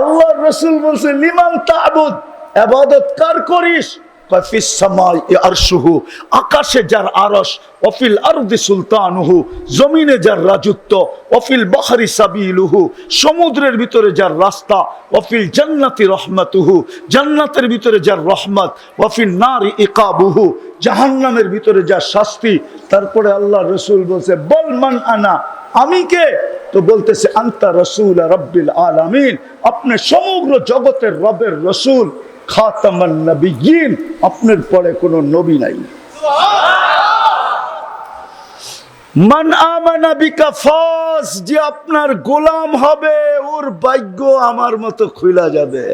আল্লাহ রসুল বলছে, লিমান তাবুদ, আবাদত কার করিস? আকাশে যার আরশ অফিল আরদি সুলতানুহু, জমিনে যার রাজত্ব অফিল বাহারি সাবিলুহু, সমুদ্রের ভিতরে যার রাস্তা অফিল জান্নাতি রহমাতুহু, জান্নাতের ভিতরে যার রহমত অফিল নারী ইকাবুহু, জাহান্নামের ভিতরে যার শাস্তি। তারপরে আল্লাহ রসুল বলছে, বল মান আনা, আমি কে? তো বলতেছে, আন্তা রসুল রব্বিল আলামিন। আপনি সমগ্র জগতের রবের রসুল, খাতামান নবীন আপনার পরে কোনো নবী নাই। মান আমানা বিকা ফাস যে আপনার গোলাম হবে, ওর ভাগ্য আমার মতো খুলা যাবে।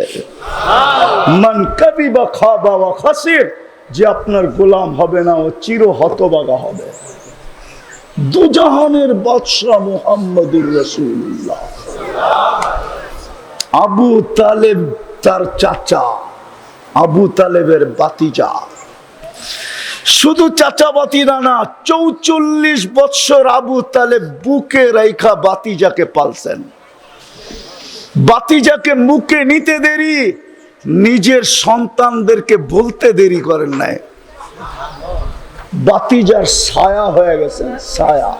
মান কাদিবা খাবা ওয়া খাসির, যে আপনার গোলাম হবে না, ও চির হতবাগা হবে। দুজাহানের বাদশাহ মুহাম্মদুর রসুল্লাহ আবু তালেব তার চাচা, আবু তালেবের বাতিজা। শুধু চাচা বাতিরা না, চৌচল্লিশ বৎসর আবু তালেব বুকে রেখা বাতিজাকে পালছেন। বাতিজাকে মুখে নিতে দেরি, নিজের সন্তানদেরকে বলতে দেরি করেন নাই। বাতিজার ছায়া হয়ে গেছেন ছায়া।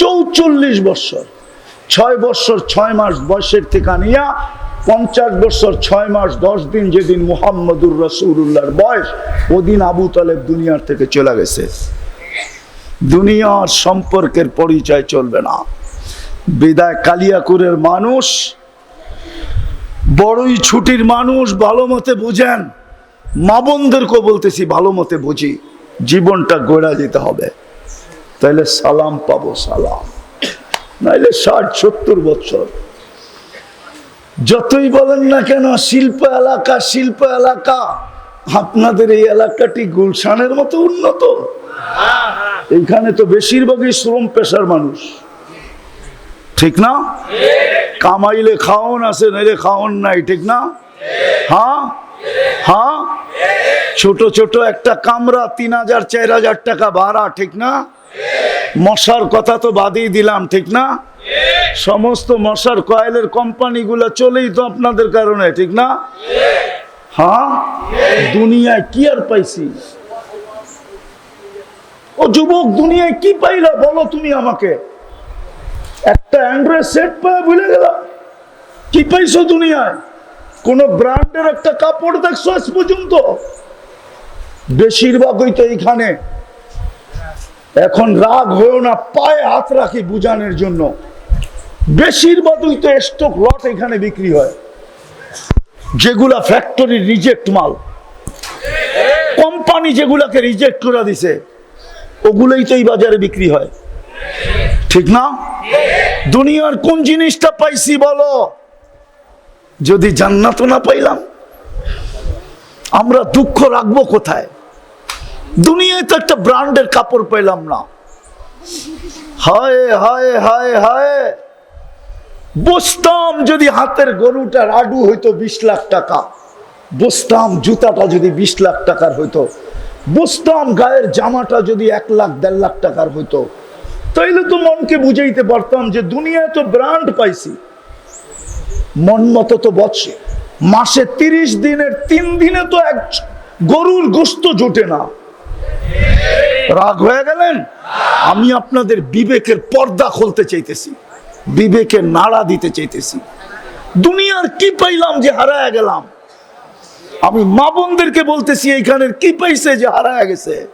চৌচল্লিশ বছর, ছয় বছর, ছয় মাস বয়সের থেকে নিয়া পঞ্চাশ বছর, ছয় মাস, দশ দিন যেদিন মুহাম্মদুর রসুল্লাহর বয়স, ওদিন আবু তালেব দুনিয়ার থেকে চলে গেছে। দুনিয়ার সম্পর্কের পরিচয় চলবে না। বিদায় কালিয়াকুরের মানুষ, বড়ই ছুটির মানুষ, ভালো মতে বুঝেন। মা বোনদেরকেও বলতেছি, ভালো মতে বুঝি। জীবনটা গড়া যেতে হবে। তাইলে সালাম পাবো সালাম। নাইলে ষাট সত্তর বছর। যতই বলেন না কেন শিল্প এলাকা শিল্প এলাকা আপনাদের এই এলাকাটি গুলশানের মতো উন্নত। এইখানে তো বেশিরভাগই শ্রম পেশার মানুষ। ঠিক না? কামাইলে খাওন আছে নাইলে খাওন নাই ঠিক না? হ্যাঁ? হ্যাঁ? ছোট ছোট একটা কামরা তিন হাজার, চার হাজার টাকা ভাড়া, ঠিক না? মশার কথা তো বাদেই দিলাম, ঠিক না? সমস্ত মশার কয়েলের কোম্পানিগুলো চলেই তো আপনাদের কারণে, ঠিক না? হ্যাঁ? দুনিয়ায় কি আর পাইছি? ও যুবক, দুনিয়ায় কি পাইলা? বলো তুমি আমাকে। একটা অ্যান্ড্রয়েড সেট পায় ভুলে গেলাম কি পাইছো দুনিয়ায়? কোন ব্র্যান্ডের একটা কাপড় দেখছ আজ পর্যন্ত? বেশিরভাগই তো এইখানে। এখন রাগ হয়েও না, পায়ে হাত রাখি বুঝানোর জন্য। বেশিরভাগই তো স্টক লট এখানে বিক্রি হয়। যেগুলা ফ্যাক্টরি রিজেক্ট মাল। কোম্পানি যেগুলাকে রিজেক্ট করে দিছে, ওগুলোই তো এই বাজারে বিক্রি হয়। ঠিক না? দুনিয়ার কোন জিনিসটা পাইছি বলো? যদি জান্নাত না পাইলাম, আমরা দুঃখ রাখব কোথায়? দুনিয়ায় তো একটা ব্র্যান্ডের কাপড় পেলাম না। হায় হায় হায় হায়। বসতাম যদি হাতের গরুটা রাডু হইতো বিশ লাখ টাকা, বসতাম জুতাটা যদি বিশ লাখ টাকার হইতো, বসতাম গায়ের জামাটা যদি এক লাখ, দেড় লাখ টাকার হইতো। তাইলে তো মনকে বুঝাইতে পারতাম যে দুনিয়ায় তো ব্র্যান্ড পাইছি। মন মতো তো বৎসে মাসে তিরিশ দিনের তিন দিনে তো এক গরুর গোস্ত জোটে না। রাগ হয়ে গেলেন? আমি আপনাদের বিবেকের পর্দা খুলতে চাইতেছি। বিবেকের নাড়া দিতে চাইতেছি। দুনিয়ার কি পাইলাম যে হারায় গেলাম? আমি মা বোনদেরকে বলতেছি, এইখানের কি পাইছে যে হারায় গেছে?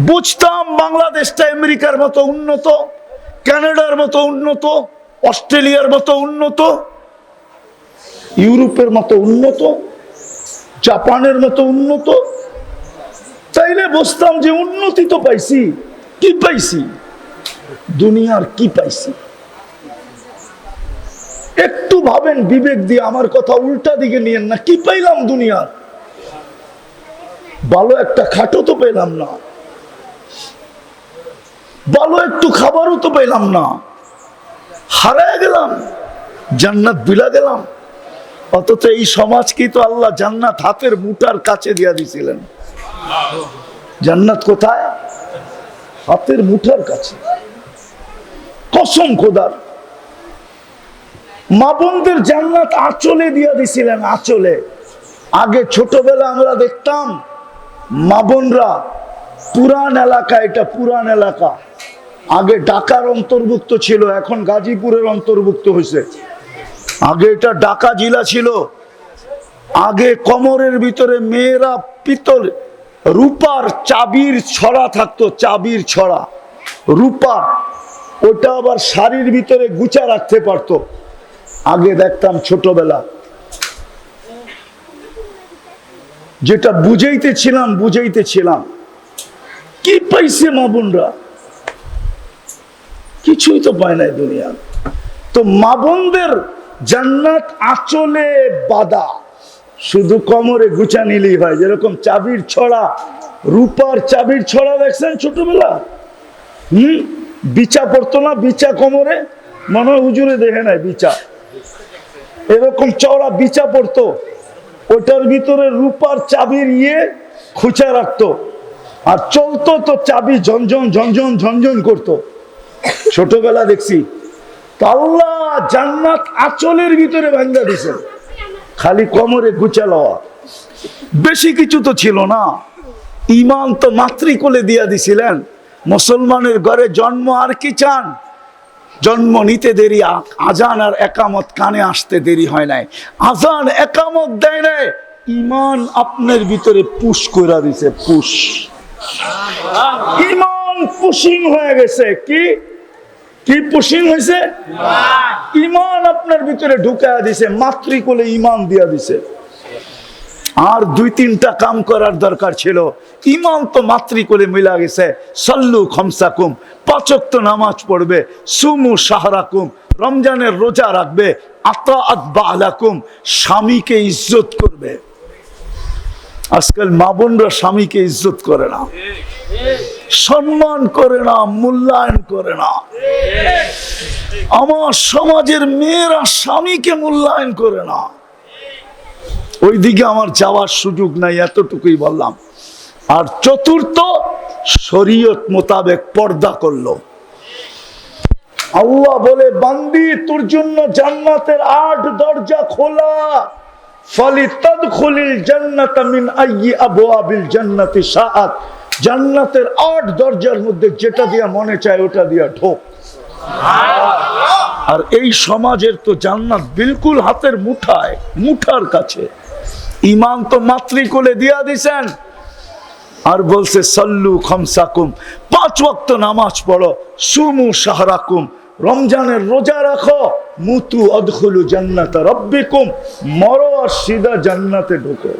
বুঝতাম বাংলাদেশটা আমেরিকার মতো উন্নত, কানাডার মতো উন্নত অস্ট্রেলিয়ার মতো উন্নত, ইউরোপের মতো উন্নত, জাপানের মতো উন্নত। তাইলে বুঝতাম যে উন্নতি তো পাইছি, কি পাইছি? দুনিয়ার কি পাইছি? একটু ভাবেন, বিবেক দিয়ে আমার কথা উল্টা দিকে নিয়েন না, কি পাইলাম দুনিয়ার? ভালো একটা খাটো তো পেলাম না। ভালো একটু খাবারও তো পেলাম না। হারায় গেলাম, জান্নাত বিলা গেলাম। অথচ এই সমাজকে তো আল্লাহ জান্নাত হাতের মুটার কাছে দিয়া দিছিলেন। জান্নাত কোথায়? হাতের মুঠার কাছে। কসম খোদার। মা বোনদের জান্নাত আঁচলে দিয়ে দিছিলেন, আঁচলে। আগে ছোটবেলা আমরা দেখতাম, মা বোনরা পুরান এলাকা, এটা পুরান এলাকা। আগে ঢাকার অন্তর্ভুক্ত ছিল, এখন গাজীপুরের অন্তর্ভুক্ত হয়েছে। আগে এটা ঢাকা জেলা ছিল। আগে কমরের ভিতরে মেয়েরা পিতল, রূপার চাবির ছড়া থাকতো, চাবির ছড়া, রূপার। ওটা আবার শাড়ির ভিতরে গুচা রাখতে পারতো। আগে দেখতাম ছোটবেলা। যেটা বুঝাইতেছিলাম বুঝাইতেছিলাম। কি পাইছে মা বোনরা? কিছুই তো পায় নাই দুনিয়া তো মা বোনদের জান্নাত আঁচলে বাদা শুধু কোমরে গুছা নিলেই হয়। যেরকম চাবির ছড়া, রূপার চাবির ছড়া দেখছেন ছোটবেলা? হুম? বিচা পড়তো না বিচা কোমরে? মনে হয় হুজুরে দেখে নাই বিচা এরকম চওড়া বিচা পড়তো। ওটার ভিতরে রূপার চাবির ইয়ে খুচা রাখতো। আর চলতো তো চাবি ঝনঝন ঝনঝন ঝনঝন করতো। ছোটবেলা দেখছি আল্লাহ জান্নাত আচলের ভিতরে ভাঙ্গা দিছে। খালি কোমরে গুচা লওয়া বেশি কিছু তো ছিল না। ইমান তো মাতৃকোলে দিয়া দিছিলেন। মুসলমানের ঘরে জন্ম আর কি চান? জন্ম নিতে দেরি আজান আর একামত কানে আসতে দেরি হয় নাই। আজান একামত দেয় নাই। ইমান আপনার ভিতরে পুশ কইরা দিছে, পুশ। ইমান পুশিং হয়ে গেছে। কি? কি পুশিং হয়েছে? ইমান। আপনার ভিতরে ঢুকায়া দিছে মাতৃকোলে ইমান দিয়া দিছে। আর দুই তিনটা কাম করার দরকার ছিল। ইমান তো মাতৃকোলে মিলা গেছে। সল্লু খমসাকুম পাচক তো নামাজ পড়বে সুমু সাহারাকুম রমজানের রোজা রাখবে আতা আলাকুম স্বামীকে ইজ্জত করবে। আজকাল মা বোনরা স্বামীকে ইজ্জত করে না। সম্মান করে না, মূল্যায়ন করে না। আমার সমাজের মেয়েরা স্বামীকে মূল্যায়ন করে না। ওইদিকে আমার যাওয়ার সুযোগ নাই, এতটুকুই বললাম। আর চতুর্থ, শরীয়ত মোতাবেক পর্দা করল। আল্লাহ বলে, বান্দি, তোর জন্য জান্নাতের আট দরজা খোলা। ফলি তদখুলিল জান্নাত মিন আইয়ি আবওয়াবিল জান্নাতি সাআত জান্নাতের আট দরজার মধ্যে যেটা দিয়া মনে চায়, ওটা দিয়া ঢোক। আর এই সমাজের তো জান্নাত বিলকুল হাতের মুঠায়, মুঠার কাছে। ইমান তো মাতৃকোলে দিয়া দিছেন। আর বলছে, সল্লু খমসাকুম, পাঁচ ওয়াক্ত নামাজ পড়ো, সুমু সাহারাকুম, রমজানের রোজা রাখো, মুতু অদখুলু জান্নাত রব্বিকুম, মরো আর সিদা জান্নাতে ঢুকো।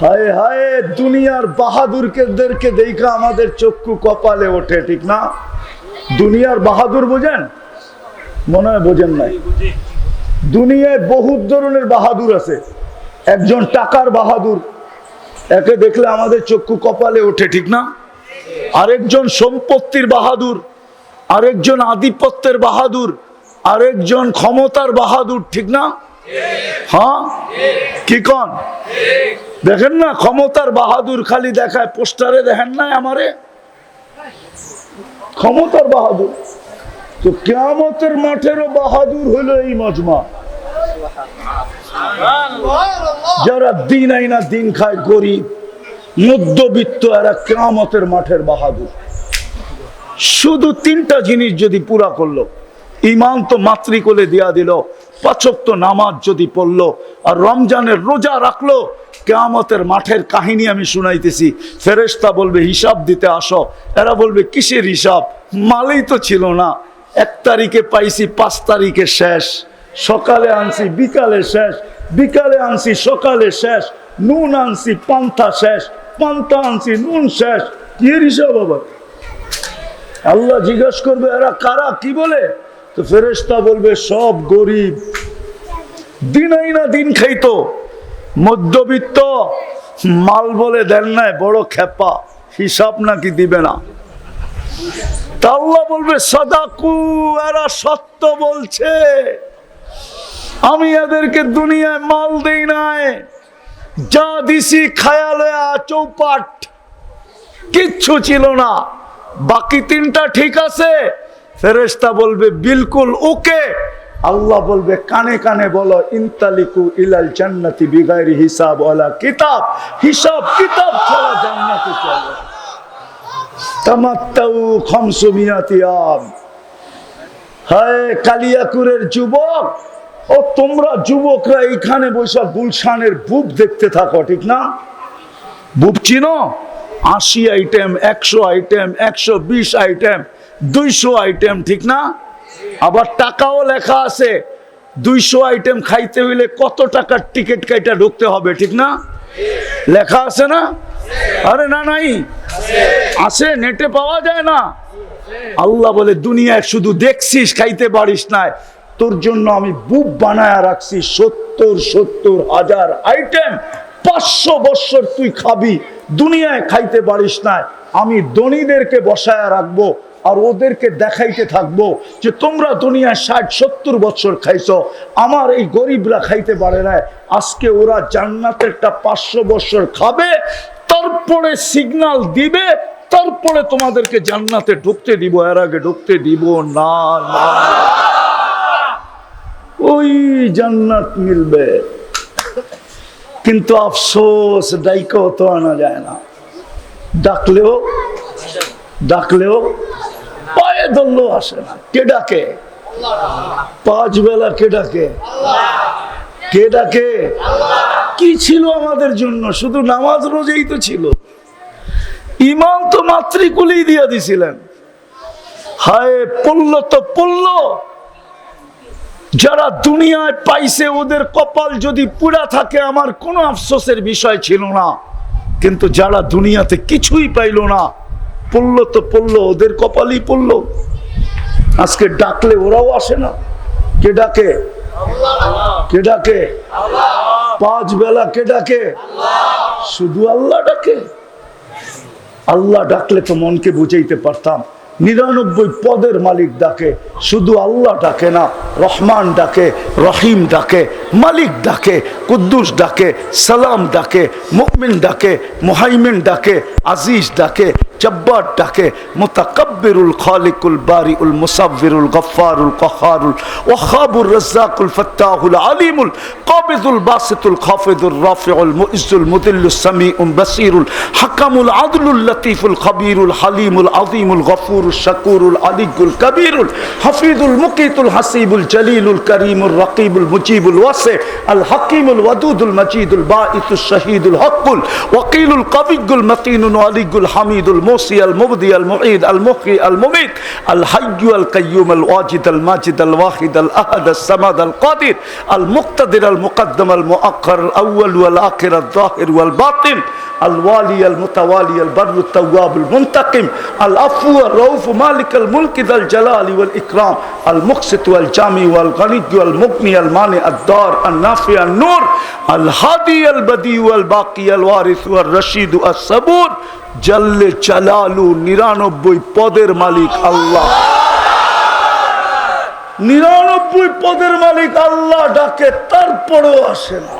হায় হায়, দুনিয়ার বাহাদুরকেদেরকে দেখা আমাদের চক্ষু কপালে ওঠে, ঠিক না? দুনিয়ার বাহাদুর বোঝেন? মনে হয় বোঝেন নাই। দুনিয়ায় বহুত ধরনের বাহাদুর আছে। একজন টাকার বাহাদুর, একে দেখলে আমাদের চক্ষু কপালে ওঠে, ঠিক না? আরেকজন সম্পত্তির বাহাদুর, আরেকজন আধিপত্যের বাহাদুর, আরেকজন ক্ষমতার বাহাদুর, ঠিক না? হ্যাঁ? কি কন? দেখেন না, ক্ষমতার বাহাদুর খালি দেখায়, পোস্টারে দেখেন না আমারে? ক্ষমতার বাহাদুর। তো কেয়ামতের মাঠেরও বাহাদুর হলো এই মজমা। যারা দিন আইনা দিন খায় গরিব, মধ্যবিত্ত, এরা কেয়ামতের মাঠের বাহাদুর। শুধু তিনটা জিনিস যদি পুরা করল ইমান তো মাতৃকোলে দিয়া দিল, পাচক্ত নামাজ যদি পড়ল, আর রমজানের রোজা রাখল কেয়ামতের মাঠের কাহিনী আমি শুনাইতেছি। ফেরেশতা বলবে, হিসাব দিতে আসো। এরা বলবে, কিসের হিসাব? মালেই তো ছিল না। এক তারিখে পাইছি, পাঁচ তারিখে শেষ। সকালে আনছি, বিকালে শেষ। বিকালে আনছি, সকালে শেষ। নুন আনছি পান্থা শেষ। পান্থা আনছি, নুন শেষ। কি হিসাব আবার আল্লাহ জিজ্ঞাসা করবে, এরা কারা? কি বলে? তো ফেরেশতা বলবে, সব গরিব। দিনাই না দিন খাইতো। মধ্যবিত্ত, মাল বলে দেন নাই, বড় খেপা, হিসাব নাকি দিবে না। আল্লাহ বলবে, সদাকু, এরা সত্য বলছে। আমি এদেরকে দুনিয়ায় মাল দেই নাই। যা দিছি খায়ালয়া চৌপাট। কিচ্ছু ছিল না। বাকি তিনটা ঠিক আছে? ফেরেশতা বলবে, বিলকুল ওকে আল্লাহ বলবে, কানে কানে বলো, ইনতালিকু ইলাল জান্নাতি বিগাইরি হিসাব ওয়ালা কিতাব। হিসাব, কিতাব ছাড়া জান্নাতে চলো তামাত্তাউ খামসুমিয়াতি আম। হায়, কালিয়াকুরের যুবক। ও তোমরা যুবকরা এইখানে বসে গুলশানের বুক দেখতে থাকো, ঠিক না? বুক চিনো? আশি আইটেম একশো আইটেম একশো বিশ আইটেম দুইশো আইটেম ঠিক না? আবার টাকাও লেখা আছে, দুইশো আইটেম খাইতে হইলে কত টাকার টিকিট কাইটা ঢুকতে হবে, ঠিক না? লেখা আছে না? আরে না, নাই। আছে, নেটে পাওয়া যায় না। আল্লাহ বলে, দুনিয়ায় শুধু দেখছিস, খাইতে পারিস না। তোর জন্য আমি বুক বানায় রাখছি সত্তর সত্তর হাজার আইটেম পাঁচশো বৎসর তুই খাবি, দুনিয়ায় খাইতে পারিস না। আমি ধনীদেরকে বসায় রাখব। আর ওদেরকে দেখাইতে থাকব যে তোমরা দুনিয়ায় ষাট, সত্তর বছর খাইছো। আমার এই গরিবরা খাইতে পারে না। আজকে ওরা জান্নাতেরটা পাঁচশো বছর খাবে, তারপরে সিগনাল দিবে, তারপরে তোমাদেরকে জান্নাতে ঢুকতে দিব। এর আগে ঢুকতে দিব না না। ওই জান্নাত মিলবে। কিন্তু আফসোস, ডাইকেও তো আনা যায় না। ডাকলেও ডাকলেও ধরলেও আসে না। কে ডাকে? পাঁচ বেলা কে ডাকে? কে ডাকে? কি ছিল আমাদের জন্য? শুধু নামাজ রোজেই তো ছিল। ইমাম তো মাতৃকুলেই দিয়া দিছিলেন। হায় পড়ল তো পড়ল যারা দুনিয়ায় পাইছে, ওদের কপাল যদি পুরা থাকে, আমার কোনো আফসোসের বিষয় ছিল না। কিন্তু যারা দুনিয়াতে কিছুই পাইল না পড়ল তো পড়ল, ওদের কপালই পড়ল। আজকে ডাকলে ওরাও আসে না। কে ডাকে? কে ডাকে? পাঁচ বেলা কে ডাকে? শুধু আল্লাহ ডাকে। আল্লাহ ডাকলে তো মনকে বুঝাইতে পারতাম। নিরানব্বই পদের মালিক ডাকে। শুধু আল্লাহ ডাকে না, রহমান ডাকে, রহিম ডাকে, মালিক ডাকে, কুদ্দুস ডাকে, সালাম ডাকে মুকমিন ডাকে, মুহাইমিন ডাকে, আজিজ ডাকে জব্বার ডাকে, মুতাকাব্বিরুল খালিকুল বারিউল মুসাব্বিরুল গফফারুল কহারুল ওয়াহাবুর রাজ্জাকুল ফাত্তাহুল আলিমুল কাবিদুল বাসিতুল খাফিদুর রাফিউল মুইজ্জুল মুদিল্লুস সামিউল বাসিরুল হাকামুল আদলুল লতিফুল খবীরুল হালিমুল আযীমুল গফুরুল শাকুরুল আলিকুল কবীরুল হাফিজুল মুকিতুল হাসিবুল জলিলুল করিমুল রকিবুল মুজিবুল ওয়াসি আল হাকিমুল ওয়াদুদুল মজিদুল বাঈতুল শহীদুল হকুল ওয়াকিলুল কবিগুল মতিনুল আলিগুল হামিদুল الموصي المبدي المعيد المحيي المميت الحي القيوم الواجد الماجد الواحد الأحد الصمد القادر المقتدر المقدم المؤخر الأول والآخر الظاهر والباطن الوالي المتوالي البر التواب المنتقم العفو الرؤوف مالك الملك ذا الجلال والإكرام المقسط والجامع والغني والمغني المانع الدار النافع النور الهادي البديع والباقي الوارث والرشيد الصبور জাল্লে নিরানব্বই পদের মালিক আল্লাহ। নিরানব্বই পদের মালিক আল্লাহ ডাকে, তারপরেও আসে না।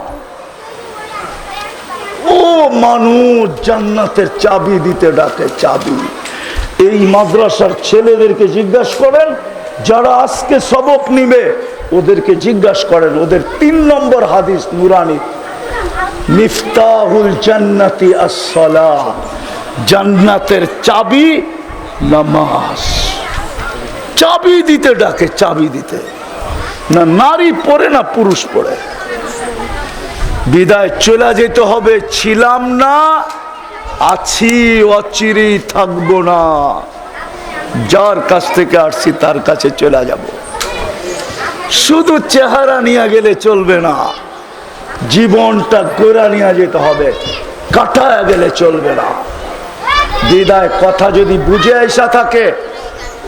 ও মানুষ জান্নাতের চাবি দিতে ডাকে চাবি। এই মাদ্রাসার ছেলেদেরকে জিজ্ঞাসা করেন, যারা আজকে সবক নিবে, ওদেরকে জিজ্ঞাসা করেন, ওদের তিন নম্বর হাদিস নুরানি। মিফতাহুল জান্নাতি আসসালাহ জান্নাতের চাবি নামাজ। চাবি দিতে ডাকে, চাবি দিতে। না নারী পড়ে না পুরুষ পড়ে। বিদায় চলে যেতে হবে, ছিলাম না, আছি অচিরি থাকব না। যার কাছ থেকে আসছি, তার কাছে চলে যাব। শুধু চেহারা নিয়ে গেলে চলবে না, জীবনটা গোড়া নিয়ে যেতে হবে, কাটায় গেলে চলবে না। দিদায় কথা যদি বুঝে আসা থাকে,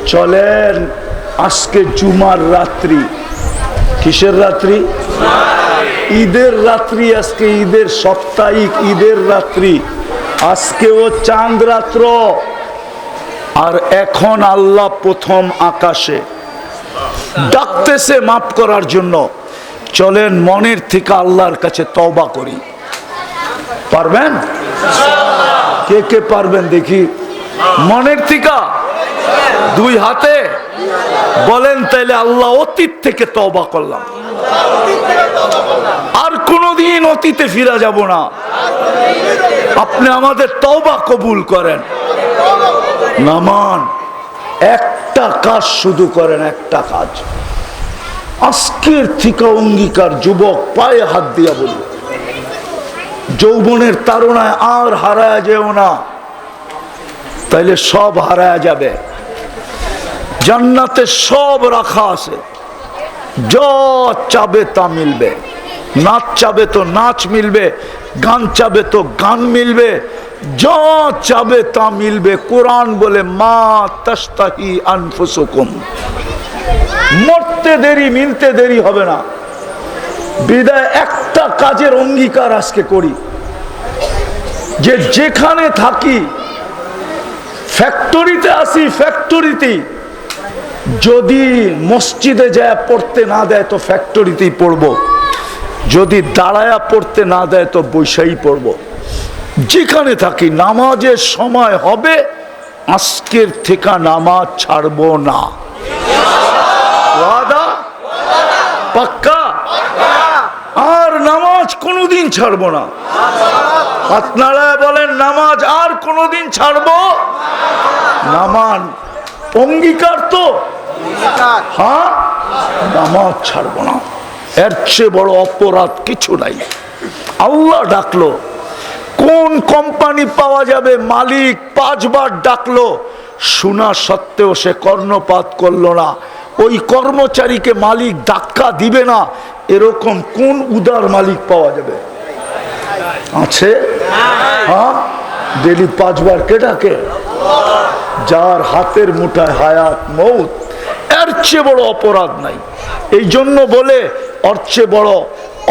চলেন আজকে জুমার রাত্রি। কিসের রাত্রি? ঈদের রাত্রি, আজকে ঈদের সাপ্তাহিক ঈদের রাত্রি। আজকেও চাঁদ রাত্র। আর এখন আল্লাহ প্রথম আকাশে। ডাকতেছে মাফ করার জন্য। চলেন মনের থেকে আল্লাহর কাছে তওবা করি। পারবেন? কে কে পারবেন দেখি। মনের থেকে, দুই হাতে। বলেন তাইলে আল্লাহ অতীত থেকে তওবা করলাম। আর কোনোদিন অতীতে ফিরা যাব না। আপনি আমাদের তওবা কবুল করেন। নামান, একটা কাজ শুধু করেন, একটা কাজ। আজকের থেকে অঙ্গীকার, যুবক, পায়ে হাত দিয়া বলি যৌবনের তারণায় আর হারায় যেও না। তাইলে সব হারায় যাবে। জান্নাতে সব রাখা আছে। যা চাবে তা মিলবে। নাচ চাবে তো নাচ মিলবে। গান চাবে তো গান মিলবে। যা চাবে তা মিলবে। কোরআন বলে, মা তাস্তাহি আনফুসুকুম। মরতে দেরি, মিলতে দেরি হবে না। বিদায় একটা কাজের অঙ্গীকার আজকে করি। যে যেখানে থাকি, ফ্যাক্টরিতে আসি ফ্যাক্টরিতে যদি মসজিদে যায় পড়তে না দেয়, তো ফ্যাক্টরিতেই পড়ব। যদি দাঁড়ায়া পড়তে না দেয়, তো বৈশাই পড়ব। যেখানে থাকি, নামাজের সময় হবে, আজকের থেকে নামাজ ছাড়বো না। পাক্কা? আর নামাজ কোনোদিন ছাড়বো না। আপনারা বলেন নামাজ আর কোনোদিন ছাড়বো? নামান। অঙ্গীকার তো? হ্যাঁ? নামাজ ছাড়বো না। এর চেয়ে বড় অপরাধ কিছু নাই। আল্লাহ ডাকলো কোন কোম্পানি পাওয়া যাবে? মালিক পাঁচবার ডাকলো শোনা সত্ত্বেও সে কর্ণপাত করল না। ওই কর্মচারীকে মালিক ধাক্কা দিবে না। এরকম কোন উদার মালিক পাওয়া যাবে? আছে? হ্যাঁ? ডেলি পাঁচবার কে ডাকে? যার হাতের মুঠায় হায়াত মৌত, এর চেয়ে বড় অপরাধ নাই। এই জন্য বলে অর্চে বড়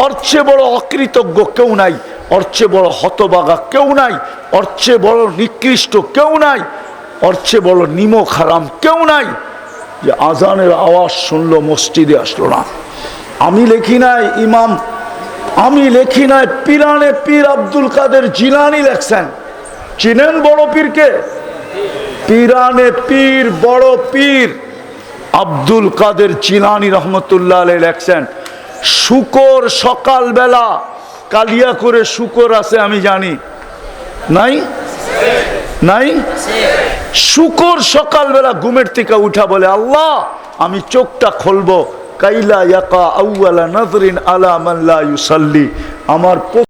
ওর চেয়ে বড় অকৃতজ্ঞ কেউ নাই অর্চে বড় হতবাগা কেউ নাই অর্চে বড় নিকৃষ্ট কেউ নাই অর্চে বড় নিমক হারাম কেউ নাই। যে আজানের আওয়াজ শুনলো, মসজিদে আসলো না। আমি লেখি নাই, ইমাম আমি লেখি নাই, পিরানে পীর আব্দুল কাদের জিলানি লেখছেন। চিনেন বড় পীরকে? পিরানে পীর, বড় পীর আব্দুল কাদের চিলানি রহমতুল্লাহ আলাই লেখছেন। শুকর সকালবেলা কালিয়া করে শুকর আছে, আমি জানি। নাই? নাই? শুকর সকালবেলা ঘুমের থেকে উঠা বলে, আল্লাহ, আমি চোখটা খুলবো। কাইলা ইয়াকা আউয়ালা নজরিন আলা মাল্লা ইউসাল্লি। আমার